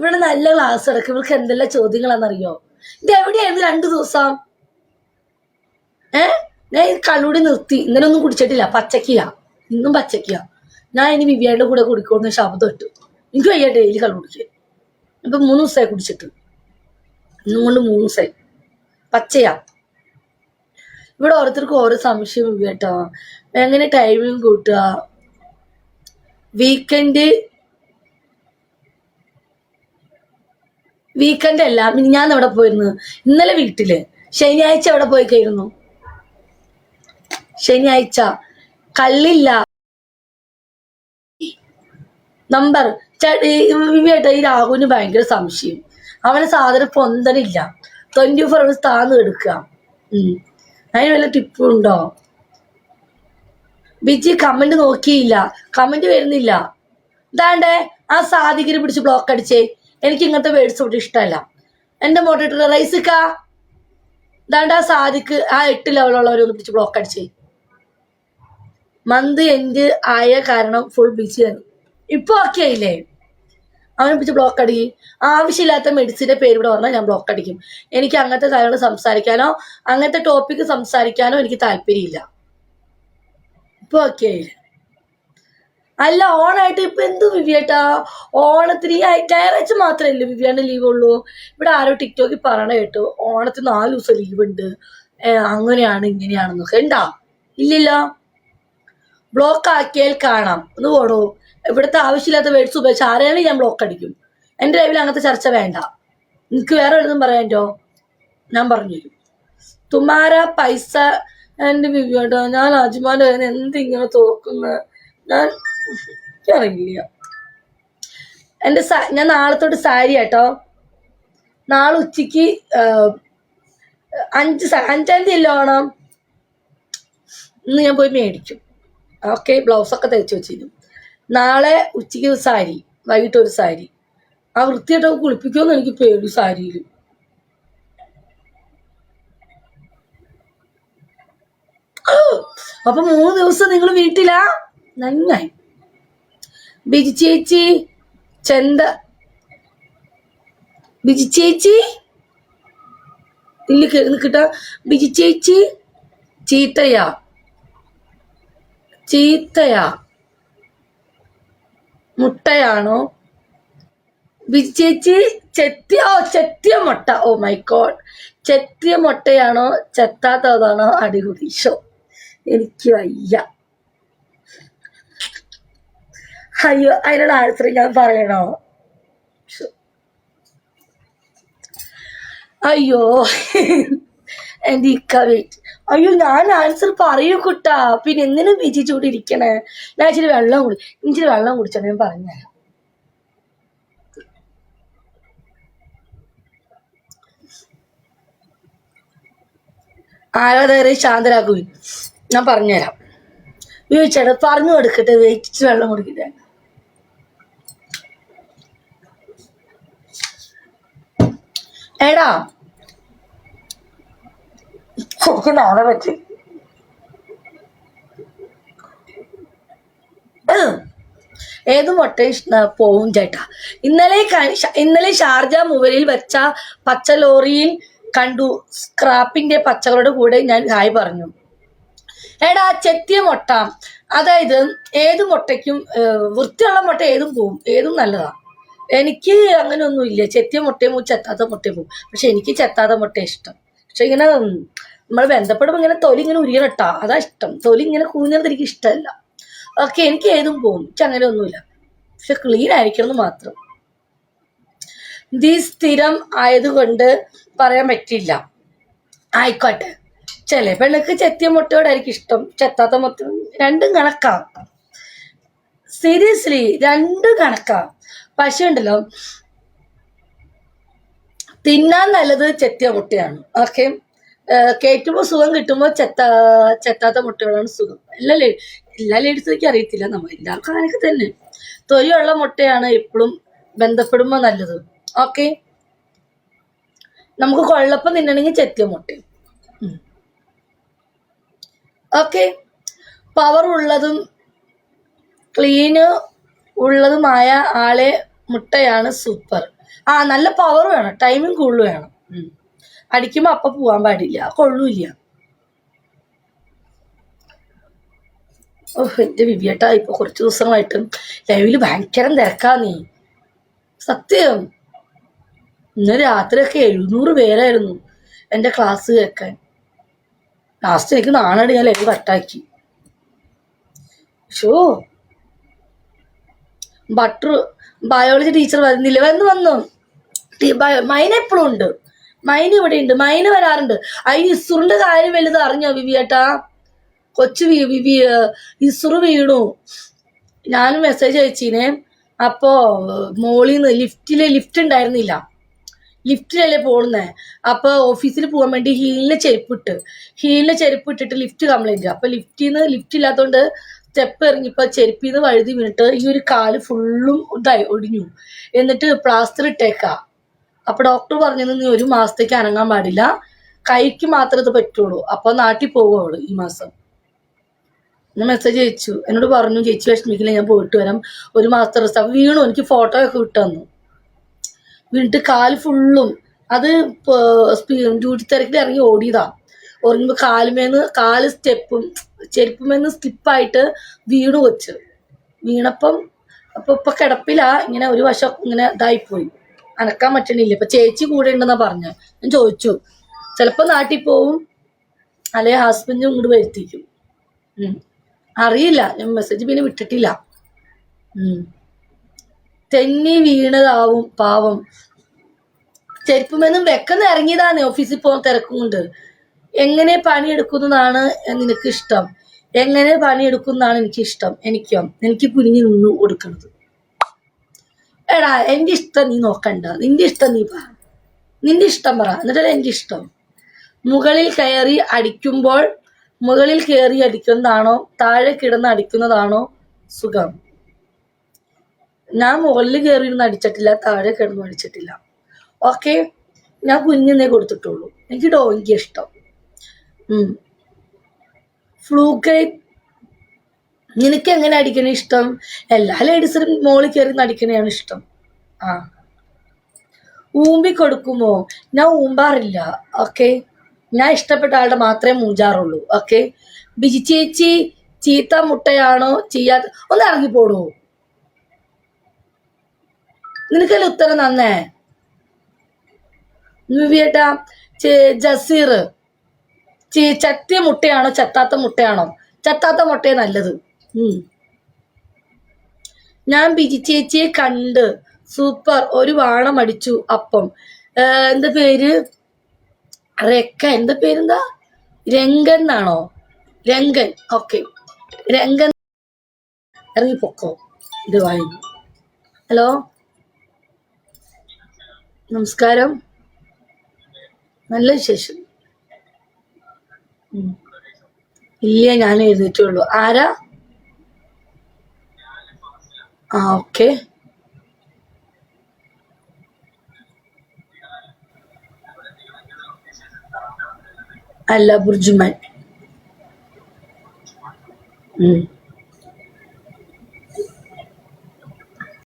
ഇവിടെ നല്ല ക്ലാസ് എടുക്കും ഇവർക്ക് എന്തെല്ലാം ചോദ്യങ്ങളാണെന്നറിയോ? ഇത് എവിടെയായിരുന്നു രണ്ടു ദിവസം? ഏ? ഞാൻ കണ്ണൂടി നിർത്തി. ഇന്നലെ ഒന്നും കുടിച്ചിട്ടില്ല. പച്ചക്കിയ ഇന്നും പച്ചക്കിയാ ഞാൻ ഇനി വിവിയുടെ കൂടെ കുടിക്കുമെന്ന് ശബ്ദം ഇട്ടു. എനിക്ക് വയ്യ ഡെയിലി കള്ളു കുടിക്കുക ഇപ്പൊ മൂന്ന് ദിവസമായി കുടിച്ചിട്ട്. ഇന്നും കൊണ്ട് മൂന്ന് ദിവസമായി. പച്ചയാ. ഇവിടെ ഓരോരുത്തർക്കും ഓരോ സംശയം കേട്ടോ. എങ്ങനെ ടൈമിങ് കൂട്ടുക? വീക്കെൻഡ് വീക്കെൻഡ് അല്ല ഞാൻ അവിടെ പോയിരുന്നു? ഇന്നലെ വീട്ടിൽ. ശനിയാഴ്ച അവിടെ പോയി കഴിഞ്ഞു ശനിയാഴ്ച. കള്ളില്ല. നമ്പർ. ചേട്ടാ ഈ രാഹുവിന് ഭയങ്കര സംശയം. അവന് സാധനം പൊന്തനില്ല ട്വന്റി ഫോർ അവേഴ്സ് താന്ന് എടുക്കുക. അതിന് വല്ല ടിപ്പും ഉണ്ടോ? ബിജി കമന്റ് നോക്കിയില്ല. കമന്റ് വരുന്നില്ല. ഇതാണ്ടേ ആ സാധികര് പിടിച്ച് ബ്ലോക്ക് അടിച്ചേ. എനിക്ക് ഇങ്ങനത്തെ വേർഡ്സ് ഇവിടെ ഇഷ്ടമല്ല. എന്റെ മോട്ടിട്ട് റൈസിക്ക ഇതാണ്ട് ആ സാധിക്ക് ആ എട്ട് ലെവലുള്ളവരൊന്ന് പിടിച്ച് ബ്ലോക്ക് അടിച്ച്. മന്ത് എൻഡ് ആയ കാരണം ഫുൾ ബിസിയാണ് ഇപ്പൊ ഓക്കെ ആയില്ലേ? അവനെ പിടിച്ച് ബ്ലോക്ക് അടിക്കും ആവശ്യമില്ലാത്ത മെഡിസിന്റെ പേര് ഇവിടെ പറഞ്ഞാൽ ഞാൻ ബ്ലോക്ക് അടിക്കും. എനിക്ക് അങ്ങനത്തെ കാര്യങ്ങൾ സംസാരിക്കാനോ അങ്ങനത്തെ ടോപ്പിക്ക് സംസാരിക്കാനോ എനിക്ക് താല്പര്യമില്ല. ഇപ്പൊ ഓക്കെ ആയില്ലേ? അല്ല ഓണായിട്ട് ഇപ്പൊ എന്ത് വിവിയേട്ടാ? ഓണത്തിന് ഈ ഞായറാഴ്ച മാത്രമല്ലേ വിവിയാണ്ട് ലീവ് ഉള്ളൂ. ഇവിടെ ആരോ ടിക്ടോക്കിൽ പറയണ കേട്ടു ഓണത്തിന് നാല് ദിവസം ലീവ് ഉണ്ട്. അങ്ങനെയാണ് ഇങ്ങനെയാണെന്നൊക്കെ ഉണ്ടാ ഇല്ലില്ല. ബ്ലോക്ക് ആക്കിയാൽ കാണാം. ഒന്ന് പോടോ. ഇവിടുത്തെ ആവശ്യമില്ലാത്ത വേർഡ്സ് ഉപയോഗിച്ച് ആരെയാണെങ്കിൽ ഞാൻ ബ്ലോക്ക് അടിക്കും. എന്റെ ലൈവിൽ അങ്ങനത്തെ ചർച്ച വേണ്ട. നിനക്ക് വേറെ എഴുതും പറയാന്റോ ഞാൻ പറഞ്ഞു തരും തുമാര പൈസ എന്റെ വിവിയോട്ടോ. ഞാൻ അജുമാന്റെ എന്തിങ്ങനെ തോക്കുന്ന ഞാൻ എനിക്കറിയില്ല. എന്റെ ഞാൻ നാളെ തൊട്ട് സാരി കേട്ടോ നാളെ ഉച്ചയ്ക്ക് അഞ്ച് അഞ്ചാം തീയതി അല്ലേ ഓണം? ഇന്ന് ഞാൻ പോയി മേടിക്കും. ഓക്കെ ബ്ലൗസൊക്കെ തയ്ച്ചു വെച്ചിരുന്നു. നാളെ ഉച്ചയ്ക്ക് ഒരു സാരി വൈകിട്ട് ഒരു സാരി. ആ വൃത്തിയായിട്ടൊക്കെ കുളിപ്പിക്കുമെന്ന് എനിക്ക് പേടി സാരിയിൽ. അപ്പൊ മൂന്ന് ദിവസം നിങ്ങൾ വീട്ടിലാ? നന്നായി. ബിജി ചേച്ചി ചെന്ത. ബിജി ചേച്ചി? ഇല്ല നിൽക്കട്ട ബിജി ചേച്ചി? ചീത്തയാ. ചീത്തയാ. മുട്ടയാണോ? ബിജി ചേച്ചി ചെത്തിയ? ഓ ചെത്തിയ മുട്ട. ഓ മൈ ഗോഡ് ചെത്തിയ മുട്ടയാണോ? ചെത്താത്തതാണോ? അടിപൊളി ഷോ എനിക്ക് വയ്യ. അയ്യോ അതിനുള്ള ആൻസർ ഞാൻ പറയണോ? അയ്യോ എന്റെ ഇക്ക വെയിറ്റ് അയ്യോ ഞാൻ ആൻസർ പറയൂ കുട്ടാ. പിന്നെ എന്തിനും വിജിച്ചോണ്ടിരിക്കണേ ഞാൻ ഇച്ചിരി വെള്ളം കുടി ഇച്ചിരി വെള്ളം കുടിച്ചാൽ ഞാൻ പറഞ്ഞുതരാം. ആരാധകരെ ശാന്തരാക്കുവിൻ ഞാൻ പറഞ്ഞുതരാം. ചോദിച്ചേട്ടാ പറഞ്ഞു കൊടുക്കട്ടെ വെയിറ്റ് വെള്ളം കുടിക്കട്ടെ. എടാ. ശരിക്കും നാളെ പറ്റി. ഏത് മുട്ട പോവും ചേട്ടാ. ഇന്നലെ ഇന്നലെ ഷാർജ മുവലിൽ വെച്ച പച്ച ലോറിയിൽ കണ്ടു. സ്ക്രാപ്പിന്റെ പച്ചകളുടെ കൂടെ ഞാൻ ഹായ് പറഞ്ഞു. എടാ ചെത്തിയ മുട്ട. അതായത് ഏത് മുട്ടയ്ക്കും വൃത്തിയുള്ള മുട്ട ഏതും പോവും. ഏതും നല്ലതാ. എനിക്ക് അങ്ങനെ ഒന്നും ഇല്ല ചെത്തിയ മുട്ടയും പോകും ചെത്താത്ത മുട്ടയും പോകും പക്ഷെ എനിക്ക് ചെത്താത്ത മുട്ട ഇഷ്ടം. പക്ഷെ ഇങ്ങനെ നമ്മൾ ബന്ധപ്പെടുമ്പോൾ ഇങ്ങനെ തൊലി ഇങ്ങനെ ഉരിയണട്ടാ അതാ ഇഷ്ടം. തൊലി ഇങ്ങനെ കൂഞ്ഞത് എനിക്ക് ഇഷ്ടമല്ല. ഓക്കെ എനിക്ക് ഏതും പോകും പക്ഷെ അങ്ങനെ ഒന്നുമില്ല പക്ഷെ ക്ലീൻ ആയിരിക്കണം മാത്രം. ദീ സ്ഥിരം ആയതുകൊണ്ട് പറയാൻ പറ്റില്ല. ആയിക്കോട്ടെ. ചില പെണ്ണുക്ക് ചെത്തിയ മുട്ടയോടായിരിക്കും ഇഷ്ടം. ചെത്താത്ത മുട്ട രണ്ടും കണക്കാ. സീരിയസ്ലി രണ്ട് കണക്കാ. പക്ഷെ ഉണ്ടല്ലോ തിന്നാൻ നല്ലത് ചെത്തിയ മുട്ടയാണ്. ഓക്കെ? കയറ്റുമ്പോൾ സുഖം കിട്ടുമ്പോൾ ചെത്ത ചെത്താത്ത മുട്ടകളാണ് സുഖം. എല്ലാ ലേ എല്ലാ ലേഡീസിലേക്ക് അറിയത്തില്ല നമ്മൾ എല്ലാവർക്കും അങ്ങനെയൊക്കെ തന്നെ. തൊലിയുള്ള മുട്ടയാണ് എപ്പോഴും ബന്ധപ്പെടുമ്പോൾ നല്ലത്. ഓക്കെ? നമുക്ക് കൊള്ളപ്പം തിന്നണമെങ്കിൽ ചെത്തിയ മുട്ട. ഓക്കെ? പവർ ഉള്ളതും ക്ലീന് ഉള്ളതുമായ ആളെ മുട്ടയാണ് സൂപ്പർ. ആ നല്ല പവർ വേണം ടൈമും കൂടുതൽ വേണം. അടിക്കുമ്പോൾ അടിക്കുമ്പോ പോകാൻ പാടില്ല കൊള്ളൂല്ല. ഓഹ് എന്റെ വിവിയേട്ടാ ഇപ്പൊ കുറച്ച് ദിവസമായിട്ട് ലൈവിൽ ഭയങ്കര തിരക്കാ നീ സത്യം. ഇന്ന് രാത്രിയൊക്കെ എഴുന്നൂറ് പേരായിരുന്നു എന്റെ ക്ലാസ് കേൾക്കാൻ ലാസ്റ്റ് എനിക്ക് നാണടി ഞാൻ ലൈവ് കട്ടാക്കി ഷോ ബട്ടർ ബയോളജി ടീച്ചർ വരുന്നില്ല. വന്ന് വന്നു. മൈന എപ്പോഴും ഉണ്ട്. മൈന ഇവിടെ ഉണ്ട്. മൈന വരാറുണ്ട്. അതിന് ഇസുറിന്റെ കാര്യം വലുത് അറിഞ്ഞോ വിവിയേട്ടാ? കൊച്ചു വിവി ഇസുറ് വീണു. ഞാനും മെസ്സേജ് അയച്ചീനെ. അപ്പോ മോളിന്ന് ലിഫ്റ്റിൽ ലിഫ്റ്റ് ഉണ്ടായിരുന്നില്ല. ലിഫ്റ്റിലല്ലേ പോണേ അപ്പൊ ഓഫീസിൽ പോകാൻ വേണ്ടി ഹീലിന് ചെരുപ്പിട്ട് ഹീലിന് ചെരുപ്പ് ഇട്ടിട്ട് ലിഫ്റ്റ് കംപ്ലൈന്റ് അപ്പൊ ലിഫ്റ്റിൽ നിന്ന് ലിഫ്റ്റ് ഇല്ലാത്തോണ്ട് സ്റ്റെപ്പ് ഇറങ്ങിപ്പോ ചെരുപ്പിൽ നിന്ന് വഴുതി വീണിട്ട് ഈ ഒരു കാൽ ഫുള്ളും ഇതായി ഒടിഞ്ഞു. എന്നിട്ട് പ്ലാസ്റ്റർ ഇട്ടേക്ക. അപ്പൊ ഡോക്ടർ പറഞ്ഞത് നീ ഒരു മാസത്തേക്ക് അനങ്ങാൻ പാടില്ല. കൈക്ക് മാത്രമേ ഇത് പറ്റുള്ളൂ. അപ്പൊ നാട്ടിൽ പോകുള്ളൂ ഈ മാസം. ഞാൻ മെസ്സേജ് അയച്ചു. എന്നോട് പറഞ്ഞു ചേച്ചി വിഷമിക്കില്ല ഞാൻ പോയിട്ട് വരാം. ഒരു മാസത്തെ റിസ്റ്റ് അപ്പൊ വീണു. എനിക്ക് ഫോട്ടോ ഒക്കെ വിട്ടു തന്നു വീണിട്ട് കാൽ ഫുള്ളും അത് ഡ്യൂട്ടി തിരക്കിൽ ഇറങ്ങി ഓടിയതാ. ഓടുമ്പോ കാലുമേന്ന് കാൽ സ്റ്റെപ്പും ചെരുപ്പുമേന്ന് സ്ലിപ്പായിട്ട് വീണു വെച്ച് വീണപ്പം അപ്പൊ ഇപ്പൊ കിടപ്പില ഇങ്ങനെ ഒരു വശം ഇങ്ങനെ ഇതായിപ്പോയി. അനക്കാൻ പറ്റണില്ല. ഇപ്പൊ ചേച്ചി കൂടെ ഉണ്ടെന്നാ പറഞ്ഞ ഞാൻ ചോദിച്ചു. ചിലപ്പോ നാട്ടിൽ പോവും അല്ലെ ഹസ്ബൻഡും ഇങ്ങോട്ട് വരുത്തിക്കും. അറിയില്ല. ഞാൻ മെസ്സേജ് പിന്നെ വിട്ടിട്ടില്ല. തെന്നി വീണതാവും പാവം. ചെരുപ്പുമെന്നും വെക്കുന്ന ഇറങ്ങിയതാണ് ഓഫീസിൽ പോകാൻ തിരക്കും കൊണ്ട് എങ്ങനെ പണിയെടുക്കുന്നതാണ് നിനക്ക് ഇഷ്ടം എങ്ങനെ പണിയെടുക്കുന്നതാണ് എനിക്ക് ഇഷ്ടം എനിക്കോ എനിക്ക് കുനിഞ്ഞു നിന്ന് കൊടുക്കണത്. എടാ എന്റെ ഇഷ്ടം നീ നോക്കണ്ട. നിന്റെ ഇഷ്ടം നീ പറ. നിന്റെ ഇഷ്ടം പറ. എന്നിട്ടല്ല എന്റെ ഇഷ്ടം? മുകളിൽ കയറി അടിക്കുമ്പോൾ മുകളിൽ കയറി അടിക്കുന്നതാണോ? താഴെ കിടന്ന് അടിക്കുന്നതാണോ സുഖം? ഞാൻ മുകളിൽ കയറി ഇരുന്ന് അടിച്ചിട്ടില്ല താഴെ കിടന്ന് അടിച്ചിട്ടില്ല. ഓക്കെ? ഞാൻ കുഞ്ഞിനെ കൊടുത്തിട്ടുള്ളൂ. എനിക്ക് ഡോങ്കി ഇഷ്ടം ഫ്ലൂക്കൈ നിനക്ക് എങ്ങനെ അടിക്കണ ഇഷ്ടം? എല്ലാ ലേഡീസിനും മോളിൽ കയറി നടിക്കണയാണ് ഇഷ്ടം. ആ. ഊമ്പി കൊടുക്കുമോ? ഞാൻ ഊമ്പാറില്ല ഓക്കെ ഞാൻ ഇഷ്ടപ്പെട്ട ആളുടെ മാത്രമേ മൂഞ്ചാറുള്ളൂ ഓക്കെ ബിജി ചേച്ചി ചീത്ത മുട്ടയാണോ ചെയ്യാത്ത ഒന്ന് ഇറങ്ങിപ്പോടൂ നിനക്കല്ലേ ഉത്തരം നന്നേ വിവിയേട്ടാ ചെ- ജസീർ. ചി- ചത്തിയ മുട്ടയാണോ ചത്താത്ത മുട്ടയാണോ? ചത്താത്ത മുട്ടയെ നല്ലത്. ഞാൻ ബിജി ചേച്ചിയെ കണ്ട് സൂപ്പർ ഒരു വാണം അടിച്ചു അപ്പം. എന്താ പേര്? റെക്ക എന്താ പേരെന്താ? രംഗൻ എന്നാണോ? രംഗൻ ഓക്കെ. രംഗൻ. ഇറങ്ങി പൊക്കോ. ഇത് വായുന്നു ഹലോ? നമസ്കാരം. നല്ല വിശേഷം. ഇല്ല ഞാൻ എഴുന്നേറ്റുള്ളൂ ആരാ? ആ ഓക്കെ. അല്ല ബുർജുമാൻ ഉം.